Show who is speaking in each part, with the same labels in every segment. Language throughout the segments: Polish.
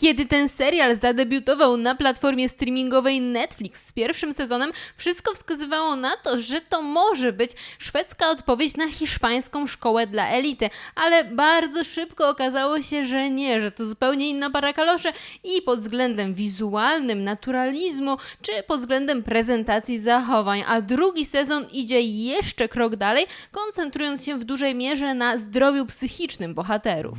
Speaker 1: Kiedy ten serial zadebiutował na platformie streamingowej Netflix z pierwszym sezonem, wszystko wskazywało na to, że to może być szwedzka odpowiedź na hiszpańską szkołę dla elity, ale bardzo szybko okazało się, że nie, że to zupełnie inna para i pod względem wizualnym, naturalizmu, czy pod względem prezentacji zachowań, a drugi sezon idzie jeszcze krok dalej, koncentrując się w dużej mierze na zdrowiu psychicznym bohaterów.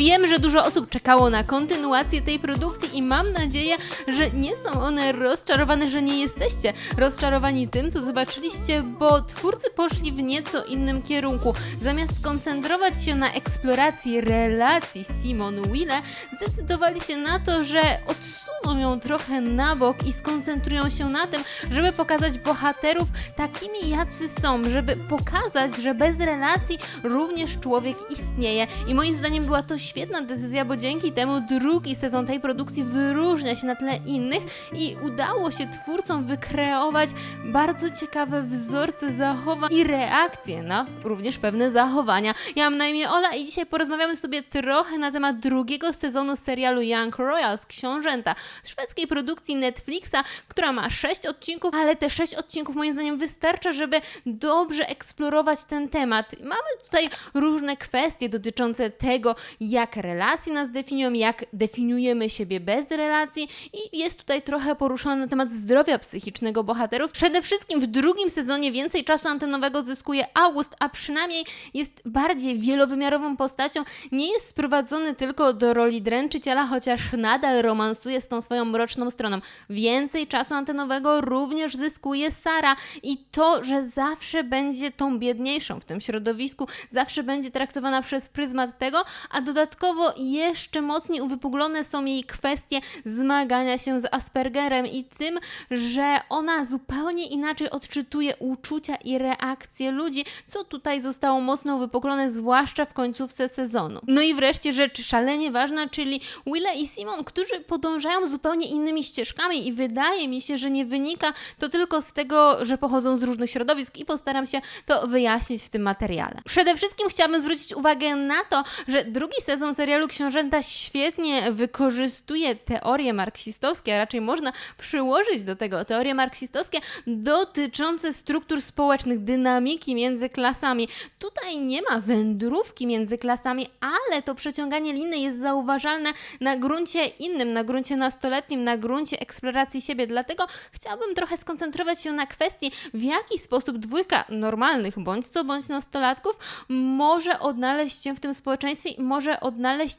Speaker 1: Wiem, że dużo osób czekało na kontynuację tej produkcji i mam nadzieję, że nie są one rozczarowane, że nie jesteście rozczarowani tym, co zobaczyliście, bo twórcy poszli w nieco innym kierunku. Zamiast koncentrować się na eksploracji relacji Simon Wille, zdecydowali się na to, że odsuną ją trochę na bok i skoncentrują się na tym, żeby pokazać bohaterów takimi, jacy są, żeby pokazać, że bez relacji również człowiek istnieje. I moim zdaniem była to świetna decyzja, bo dzięki temu drugi sezon tej produkcji wyróżnia się na tle innych i udało się twórcom wykreować bardzo ciekawe wzorce zachowań i reakcje na również pewne zachowania. Ja mam na imię Ola i dzisiaj porozmawiamy sobie trochę na temat drugiego sezonu serialu Young Royals Książęta szwedzkiej produkcji Netflixa, która ma sześć odcinków, ale te sześć odcinków moim zdaniem wystarcza, żeby dobrze eksplorować ten temat. Mamy tutaj różne kwestie dotyczące tego, jak relacje nas definiują, jak definiujemy siebie bez relacji i jest tutaj trochę poruszone na temat zdrowia psychicznego bohaterów. Przede wszystkim w drugim sezonie więcej czasu antenowego zyskuje August, a przynajmniej jest bardziej wielowymiarową postacią. Nie jest sprowadzony tylko do roli dręczyciela, chociaż nadal romansuje z tą swoją mroczną stroną. Więcej czasu antenowego również zyskuje Sara i to, że zawsze będzie tą biedniejszą w tym środowisku, zawsze będzie traktowana przez pryzmat tego, a dodatkowo jeszcze mocniej uwypuklone są jej kwestie zmagania się z Aspergerem i tym, że ona zupełnie inaczej odczytuje uczucia i reakcje ludzi, co tutaj zostało mocno uwypuklone, zwłaszcza w końcówce sezonu. No i wreszcie rzecz szalenie ważna, czyli Willa i Simon, którzy podążają zupełnie innymi ścieżkami i wydaje mi się, że nie wynika to tylko z tego, że pochodzą z różnych środowisk i postaram się to wyjaśnić w tym materiale. Przede wszystkim chciałabym zwrócić uwagę na to, że drugi sezon serialu Książęta świetnie wykorzystuje teorie marksistowskie, a raczej można przyłożyć do tego teorie marksistowskie dotyczące struktur społecznych, dynamiki między klasami. Tutaj nie ma wędrówki między klasami, ale to przeciąganie liny jest zauważalne na gruncie innym, na gruncie nastoletnim, na gruncie eksploracji siebie. Dlatego chciałabym trochę skoncentrować się na kwestii, w jaki sposób dwójka normalnych bądź co bądź nastolatków może odnaleźć się w tym społeczeństwie i może odnaleźć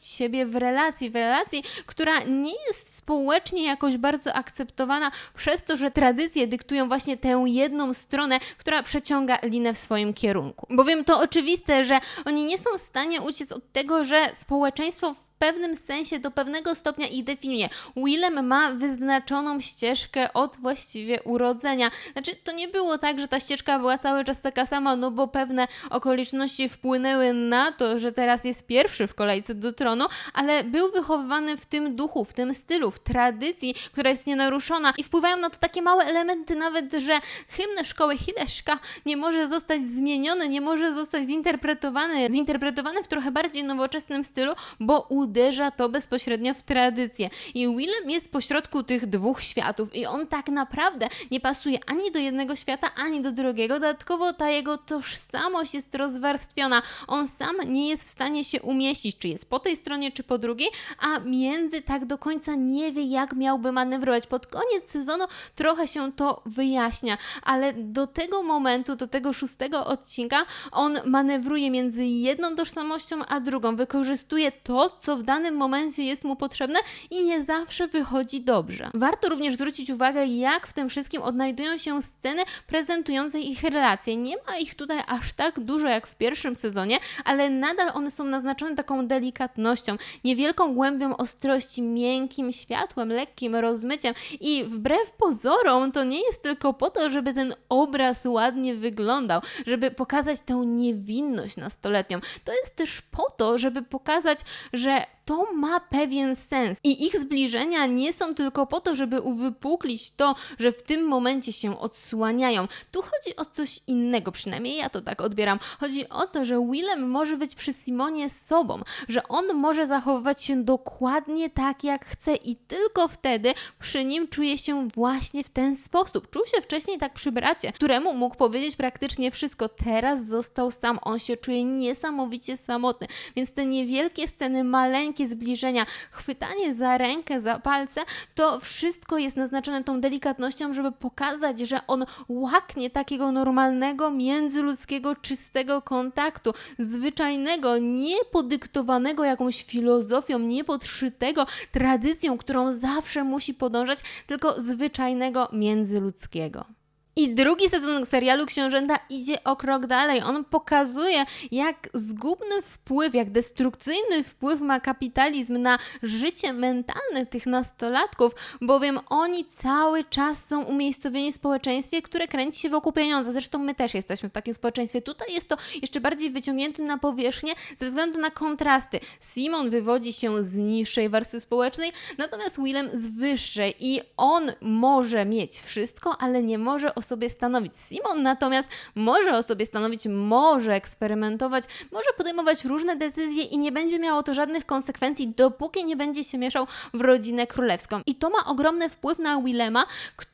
Speaker 1: siebie w relacji, w relacji, która nie jest społecznie jakoś bardzo akceptowana przez to, że tradycje dyktują właśnie tę jedną stronę, która przeciąga linę w swoim kierunku. Bowiem to oczywiste, że oni nie są w stanie uciec od tego, że społeczeństwo w pewnym sensie do pewnego stopnia ich definiuje. Willem ma wyznaczoną ścieżkę od właściwie urodzenia. Znaczy, to nie było tak, że ta ścieżka była cały czas taka sama, no bo pewne okoliczności wpłynęły na to, że teraz jest pierwszy w kolejce do tronu, ale był wychowywany w tym duchu, w tym stylu, w tradycji, która jest nienaruszona i wpływają na to takie małe elementy, nawet, że hymn szkoły Hileszka nie może zostać zmieniony, nie może zostać zinterpretowany, zinterpretowany w trochę bardziej nowoczesnym stylu, bo uderza to bezpośrednio w tradycję. I Willem jest pośrodku tych dwóch światów i on tak naprawdę nie pasuje ani do jednego świata, ani do drugiego. Dodatkowo ta jego tożsamość jest rozwarstwiona. On sam nie jest w stanie się umieścić, czy jest po tej stronie, czy po drugiej, a między tak do końca nie wie, jak miałby manewrować. Pod koniec sezonu trochę się to wyjaśnia, ale do tego momentu, do tego szóstego odcinka, on manewruje między jedną tożsamością a drugą. Wykorzystuje to, co w danym momencie jest mu potrzebne i nie zawsze wychodzi dobrze. Warto również zwrócić uwagę, jak w tym wszystkim odnajdują się sceny prezentujące ich relacje. Nie ma ich tutaj aż tak dużo jak w pierwszym sezonie, ale nadal one są naznaczone taką delikatnością, niewielką głębią ostrości, miękkim światłem, lekkim rozmyciem i wbrew pozorom to nie jest tylko po to, żeby ten obraz ładnie wyglądał, żeby pokazać tę niewinność nastoletnią. To jest też po to, żeby pokazać, że to ma pewien sens i ich zbliżenia nie są tylko po to, żeby uwypuklić to, że w tym momencie się odsłaniają. Tu chodzi o coś innego, przynajmniej ja to tak odbieram. Chodzi o to, że Willem może być przy Simonie sobą, że on może zachowywać się dokładnie tak, jak chce i tylko wtedy przy nim czuje się właśnie w ten sposób. Czuł się wcześniej tak przy bracie, któremu mógł powiedzieć praktycznie wszystko. Teraz został sam, on się czuje niesamowicie samotny, więc te niewielkie sceny, maleńkie zbliżenia, chwytanie za rękę, za palce, to wszystko jest naznaczone tą delikatnością, żeby pokazać, że on łaknie takiego normalnego, międzyludzkiego, czystego kontaktu, zwyczajnego, nie podyktowanego jakąś filozofią, nie podszytego tradycją, którą zawsze musi podążać, tylko zwyczajnego, międzyludzkiego. I drugi sezon serialu Książęta idzie o krok dalej. On pokazuje, jak zgubny wpływ, jak destrukcyjny wpływ ma kapitalizm na życie mentalne tych nastolatków, bowiem oni cały czas są umiejscowieni w społeczeństwie, które kręci się wokół pieniądza. Zresztą my też jesteśmy w takim społeczeństwie. Tutaj jest to jeszcze bardziej wyciągnięte na powierzchnię ze względu na kontrasty. Simon wywodzi się z niższej warstwy społecznej, natomiast Willem z wyższej i on może mieć wszystko, ale nie może o sobie stanowić. Simon natomiast może o sobie stanowić, może eksperymentować, może podejmować różne decyzje i nie będzie miało to żadnych konsekwencji, dopóki nie będzie się mieszał w rodzinę królewską. I to ma ogromny wpływ na Willema, który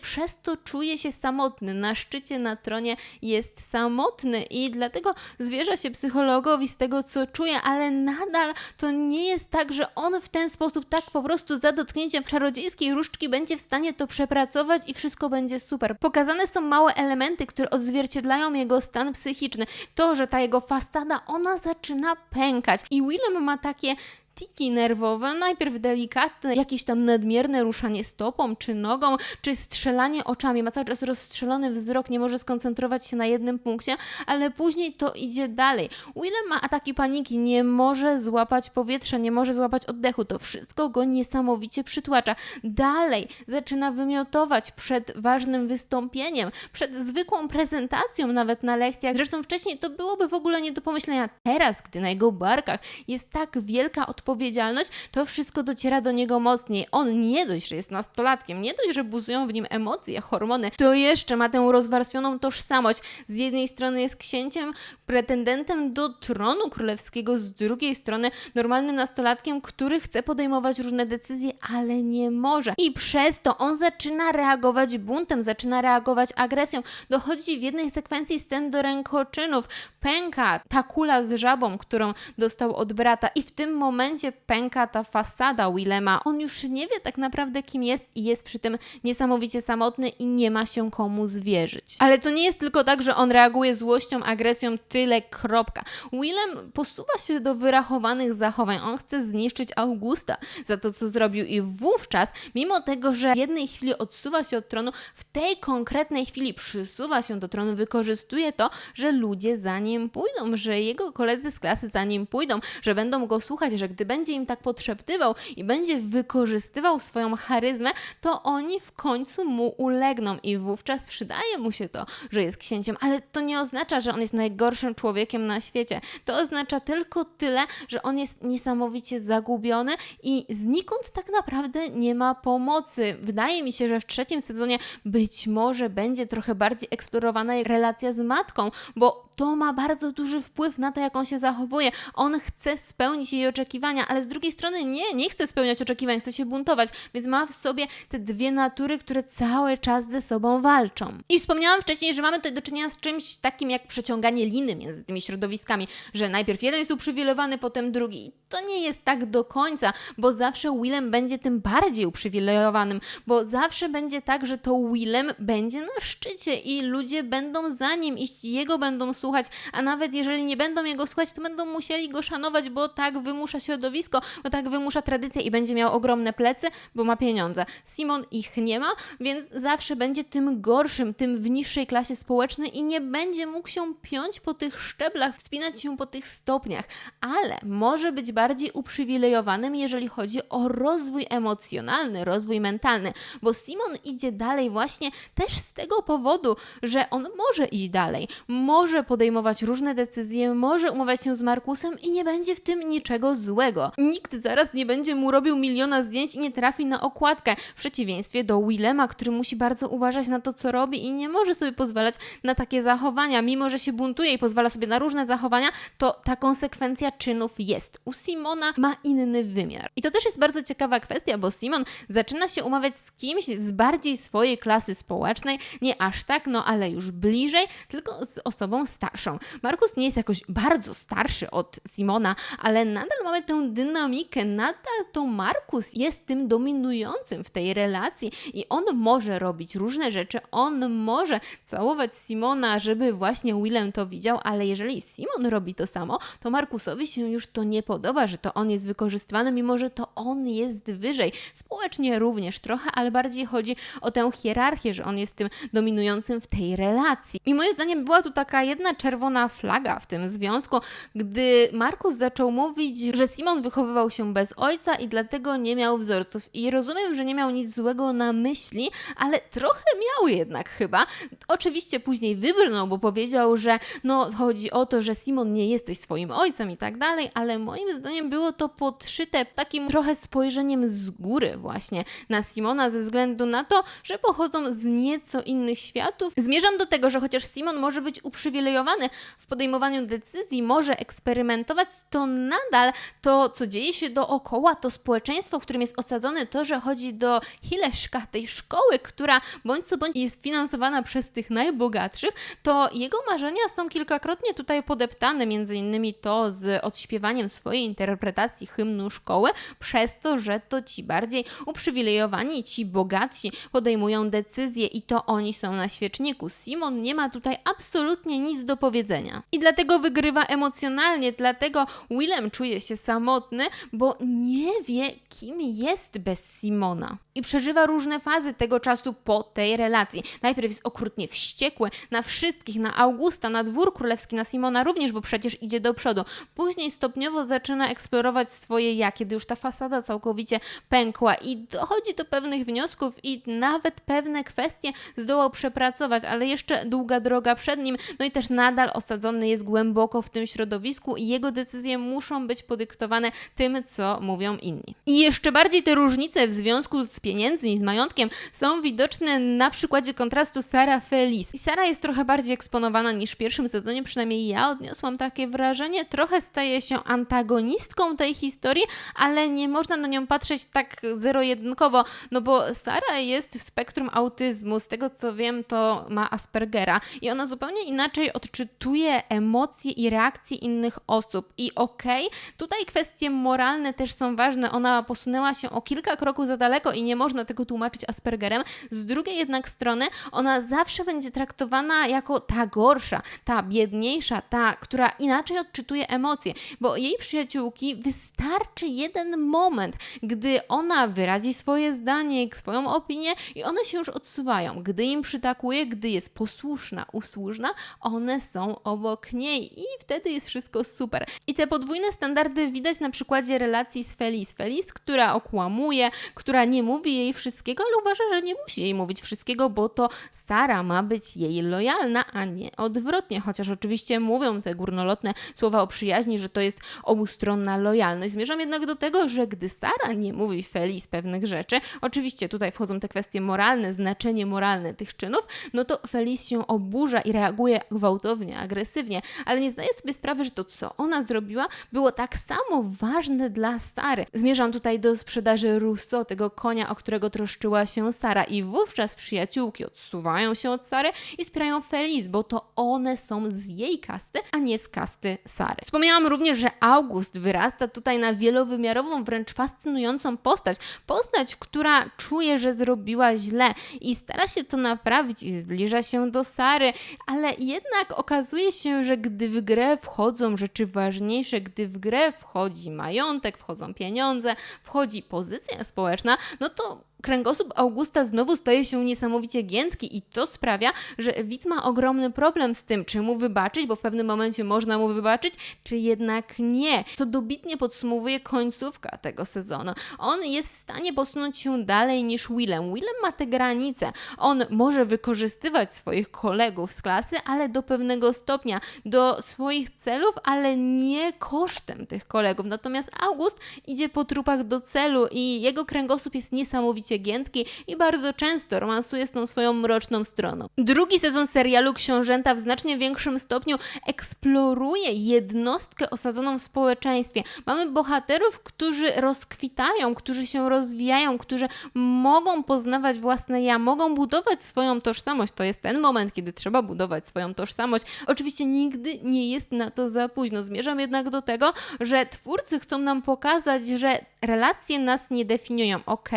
Speaker 1: przez to czuje się samotny. Na szczycie, na tronie jest samotny i dlatego zwierza się psychologowi z tego, co czuje, ale nadal to nie jest tak, że on w ten sposób, tak po prostu za dotknięciem czarodziejskiej różdżki będzie w stanie to przepracować i wszystko będzie super. Pokazane są małe elementy, które odzwierciedlają jego stan psychiczny. To, że ta jego fasada, ona zaczyna pękać i Willem ma takie tiki nerwowe, najpierw delikatne, jakieś tam nadmierne ruszanie stopą czy nogą, czy strzelanie oczami. Ma cały czas rozstrzelony wzrok, nie może skoncentrować się na jednym punkcie, ale później to idzie dalej. Willem ma ataki paniki, nie może złapać powietrza, nie może złapać oddechu. To wszystko go niesamowicie przytłacza. Dalej zaczyna wymiotować przed ważnym wystąpieniem, przed zwykłą prezentacją nawet na lekcjach. Zresztą wcześniej to byłoby w ogóle nie do pomyślenia. Teraz, gdy na jego barkach jest tak wielka odpowiedzialność, odpowiedzialność, to wszystko dociera do niego mocniej. On nie dość, że jest nastolatkiem, nie dość, że buzują w nim emocje, hormony, to jeszcze ma tę rozwarstwioną tożsamość. Z jednej strony jest księciem, pretendentem do tronu królewskiego, z drugiej strony normalnym nastolatkiem, który chce podejmować różne decyzje, ale nie może. I przez to on zaczyna reagować buntem, zaczyna reagować agresją. Dochodzi w jednej sekwencji scen do rękoczynów. Pęka ta kula z żabą, którą dostał od brata i w tym momencie pęka ta fasada Willema. On już nie wie tak naprawdę, kim jest i jest przy tym niesamowicie samotny i nie ma się komu zwierzyć. Ale to nie jest tylko tak, że on reaguje złością, agresją, tyle, kropka. Willem posuwa się do wyrachowanych zachowań. On chce zniszczyć Augusta za to, co zrobił i wówczas, mimo tego, że w jednej chwili odsuwa się od tronu, w tej konkretnej chwili przysuwa się do tronu, wykorzystuje to, że ludzie za nim pójdą, że jego koledzy z klasy za nim pójdą, że będą go słuchać, że gdy będzie im tak podszeptywał i będzie wykorzystywał swoją charyzmę, to oni w końcu mu ulegną i wówczas przydaje mu się to, że jest księciem, ale to nie oznacza, że on jest najgorszym człowiekiem na świecie. To oznacza tylko tyle, że on jest niesamowicie zagubiony i znikąd tak naprawdę nie ma pomocy. Wydaje mi się, że w trzecim sezonie być może będzie trochę bardziej eksplorowana relacja z matką, bo to ma bardzo duży wpływ na to, jak on się zachowuje. On chce spełnić jej oczekiwania, ale z drugiej strony nie, nie chce spełniać oczekiwań, chce się buntować, więc ma w sobie te dwie natury, które cały czas ze sobą walczą. I wspomniałam wcześniej, że mamy tutaj do czynienia z czymś takim jak przeciąganie liny między tymi środowiskami, że najpierw jeden jest uprzywilejowany, potem drugi. To nie jest tak do końca, bo zawsze Willem będzie tym bardziej uprzywilejowanym, bo zawsze będzie tak, że to Willem będzie na szczycie i ludzie będą za nim iść, jego będą słuchać, a nawet jeżeli nie będą jego słuchać, to będą musieli go szanować, bo tak wymusza środowisko, bo tak wymusza tradycja i będzie miał ogromne plecy, bo ma pieniądze. Simon ich nie ma, więc zawsze będzie tym gorszym, tym w niższej klasie społecznej i nie będzie mógł się piąć po tych szczeblach, wspinać się po tych stopniach, ale może być bardziej uprzywilejowanym, jeżeli chodzi o rozwój emocjonalny, rozwój mentalny, bo Simon idzie dalej właśnie też z tego powodu, że on może iść dalej, może podejmować podejmować różne decyzje, może umawiać się z Markusem i nie będzie w tym niczego złego. Nikt zaraz nie będzie mu robił miliona zdjęć i nie trafi na okładkę, w przeciwieństwie do Willema, który musi bardzo uważać na to, co robi i nie może sobie pozwalać na takie zachowania. Mimo, że się buntuje i pozwala sobie na różne zachowania, to ta konsekwencja czynów jest. U Simona ma inny wymiar. I to też jest bardzo ciekawa kwestia, bo Simon zaczyna się umawiać z kimś z bardziej swojej klasy społecznej, nie aż tak, no ale już bliżej, tylko z osobą starszą. Markus nie jest jakoś bardzo starszy od Simona, ale nadal mamy tę dynamikę, nadal to Markus jest tym dominującym w tej relacji i on może robić różne rzeczy, on może całować Simona, żeby właśnie Willem to widział, ale jeżeli Simon robi to samo, to Markusowi się już to nie podoba, że to on jest wykorzystywany, mimo że to on jest wyżej. Społecznie również trochę, ale bardziej chodzi o tę hierarchię, że on jest tym dominującym w tej relacji. I moim zdaniem była tu taka jedna czerwona flaga w tym związku, gdy Markus zaczął mówić, że Simon wychowywał się bez ojca i dlatego nie miał wzorców. I rozumiem, że nie miał nic złego na myśli, ale trochę miał jednak chyba. Oczywiście później wybrnął, bo powiedział, że no chodzi o to, że Simon nie jesteś swoim ojcem i tak dalej, ale moim zdaniem było to podszyte takim trochę spojrzeniem z góry właśnie na Simona ze względu na to, że pochodzą z nieco innych światów. Zmierzam do tego, że chociaż Simon może być uprzywilejowany w podejmowaniu decyzji, może eksperymentować, to nadal to, co dzieje się dookoła, to społeczeństwo, w którym jest osadzony, to, że chodzi do Hileszka, tej szkoły, która bądź co bądź jest finansowana przez tych najbogatszych, to jego marzenia są kilkakrotnie tutaj podeptane, między innymi to z odśpiewaniem swojej interpretacji hymnu szkoły, przez to, że to ci bardziej uprzywilejowani, ci bogatsi podejmują decyzje i to oni są na świeczniku. Simon nie ma tutaj absolutnie nic do powiedzenia. I dlatego wygrywa emocjonalnie, dlatego Willem czuje się samotny, bo nie wie, kim jest bez Simona. I przeżywa różne fazy tego czasu po tej relacji. Najpierw jest okrutnie wściekły na wszystkich, na Augusta, na dwór królewski, na Simona również, bo przecież idzie do przodu. Później stopniowo zaczyna eksplorować swoje ja, kiedy już ta fasada całkowicie pękła i dochodzi do pewnych wniosków i nawet pewne kwestie zdołał przepracować, ale jeszcze długa droga przed nim, no i też nadal osadzony jest głęboko w tym środowisku i jego decyzje muszą być podyktowane tym, co mówią inni. I jeszcze bardziej te różnice w związku z pieniędzmi, z majątkiem są widoczne na przykładzie kontrastu Sara Feliz. I Sara jest trochę bardziej eksponowana niż w pierwszym sezonie, przynajmniej ja odniosłam takie wrażenie. Trochę staje się antagonistką tej historii, ale nie można na nią patrzeć tak zero-jedynkowo, no bo Sara jest w spektrum autyzmu. Z tego co wiem, to ma Aspergera i ona zupełnie inaczej odczytuje emocje i reakcje innych osób. I okej, okay, tutaj kwestie moralne też są ważne. Ona posunęła się o kilka kroków za daleko i nie można tego tłumaczyć Aspergerem. Z drugiej jednak strony, ona zawsze będzie traktowana jako ta gorsza, ta biedniejsza, ta, która inaczej odczytuje emocje, bo jej przyjaciółki wystarczy jeden moment, gdy ona wyrazi swoje zdanie, swoją opinię i one się już odsuwają. Gdy im przytakuje, gdy jest posłuszna, usłużna, one są obok niej i wtedy jest wszystko super. I te podwójne standardy widać na przykładzie relacji z Feliz. Feliz, która okłamuje, która nie mówi jej wszystkiego, ale uważa, że nie musi jej mówić wszystkiego, bo to Sara ma być jej lojalna, a nie odwrotnie. Chociaż oczywiście mówią te górnolotne słowa o przyjaźni, że to jest obustronna lojalność. Zmierzam jednak do tego, że gdy Sara nie mówi Feliz pewnych rzeczy, oczywiście tutaj wchodzą te kwestie moralne, znaczenie moralne tych czynów, no to Feliz się oburza i reaguje gwałtownie, agresywnie, ale nie zdaje sobie sprawy, że to, co ona zrobiła, było tak samo ważne dla Sary. Zmierzam tutaj do sprzedaży Rousseau, tego konia, o którego troszczyła się Sara i wówczas przyjaciółki odsuwają się od Sary i wspierają Feliz, bo to one są z jej kasty, a nie z kasty Sary. Wspomniałam również, że August wyrasta tutaj na wielowymiarową, wręcz fascynującą postać. Postać, która czuje, że zrobiła źle i stara się to naprawić i zbliża się do Sary, ale jednak okazuje się, że gdy w grę wchodzą rzeczy ważniejsze, gdy w grę wchodzi majątek, wchodzą pieniądze, wchodzi pozycja społeczna, no to Kręgosłup Augusta znowu staje się niesamowicie giętki i to sprawia, że widz ma ogromny problem z tym, czy mu wybaczyć, bo w pewnym momencie można mu wybaczyć, czy jednak nie. Co dobitnie podsumowuje końcówka tego sezonu. On jest w stanie posunąć się dalej niż Willem. Willem ma te granice. On może wykorzystywać swoich kolegów z klasy, ale do pewnego stopnia, do swoich celów, ale nie kosztem tych kolegów. Natomiast August idzie po trupach do celu i jego kręgosłup jest niesamowicie giętki i bardzo często romansuje z tą swoją mroczną stroną. Drugi sezon serialu Książęta w znacznie większym stopniu eksploruje jednostkę osadzoną w społeczeństwie. Mamy bohaterów, którzy rozkwitają, którzy się rozwijają, którzy mogą poznawać własne ja, mogą budować swoją tożsamość. To jest ten moment, kiedy trzeba budować swoją tożsamość. Oczywiście nigdy nie jest na to za późno. Zmierzam jednak do tego, że twórcy chcą nam pokazać, że relacje nas nie definiują. Ok,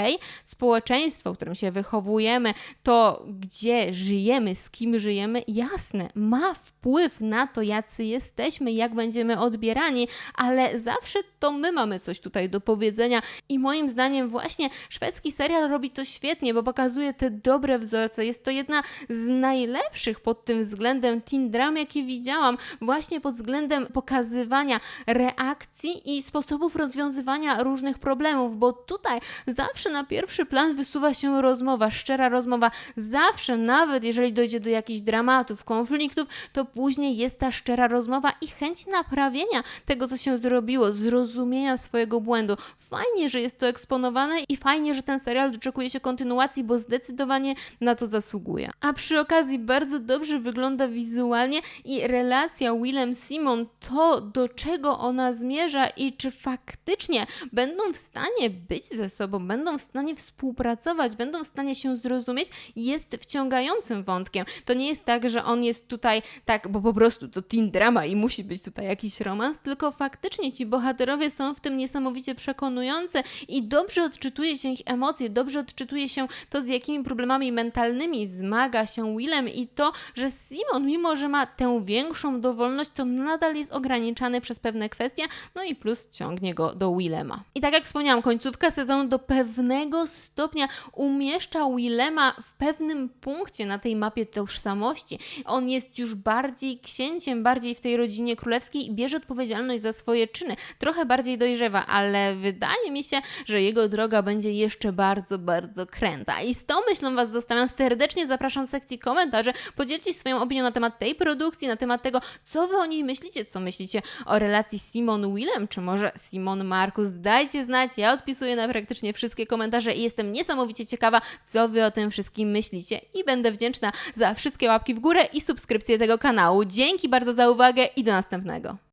Speaker 1: społeczeństwo, w którym się wychowujemy, to gdzie żyjemy, z kim żyjemy, jasne, ma wpływ na to, jacy jesteśmy, jak będziemy odbierani, ale zawsze to my mamy coś tutaj do powiedzenia i moim zdaniem właśnie szwedzki serial robi to świetnie, bo pokazuje te dobre wzorce. Jest to jedna z najlepszych pod tym względem teen dram, jakie widziałam, właśnie pod względem pokazywania reakcji i sposobów rozwiązywania różnych problemów, bo tutaj zawsze na pierwszy plan wysuwa się rozmowa, szczera rozmowa. Zawsze, nawet jeżeli dojdzie do jakichś dramatów, konfliktów, to później jest ta szczera rozmowa i chęć naprawienia tego, co się zrobiło, zrozumienia swojego błędu. Fajnie, że jest to eksponowane i fajnie, że ten serial doczekuje się kontynuacji, bo zdecydowanie na to zasługuje. A przy okazji bardzo dobrze wygląda wizualnie i relacja Willem Simon, to do czego ona zmierza i czy faktycznie będą w stanie być ze sobą, będą w stanie współpracować, będą w stanie się zrozumieć, jest wciągającym wątkiem. To nie jest tak, że on jest tutaj tak, bo po prostu to teen drama i musi być tutaj jakiś romans, tylko faktycznie ci bohaterowie są w tym niesamowicie przekonujący i dobrze odczytuje się ich emocje, dobrze odczytuje się to, z jakimi problemami mentalnymi zmaga się Willem i to, że Simon, mimo że ma tę większą dowolność, to nadal jest ograniczany przez pewne kwestie, no i plus ciągnie go do Willema. I tak jak wspomniałam, końcówka sezonu do pewnego stopnia umieszcza Willema w pewnym punkcie na tej mapie tożsamości. On jest już bardziej księciem, bardziej w tej rodzinie królewskiej i bierze odpowiedzialność za swoje czyny. Trochę bardziej dojrzewa, ale wydaje mi się, że jego droga będzie jeszcze bardzo, bardzo kręta. I z tą myślą Was zostawiam serdecznie, zapraszam w sekcji komentarzy. Podzielcie swoją opinią na temat tej produkcji, na temat tego, co Wy o niej myślicie, co myślicie o relacji Simon Willem, czy może Simon Markus. Dajcie znać, ja odpisuję na praktycznie wszystkie komentarze i jestem niesamowicie ciekawa, co Wy o tym wszystkim myślicie i będę wdzięczna za wszystkie łapki w górę i subskrypcję tego kanału. Dzięki bardzo za uwagę i do następnego.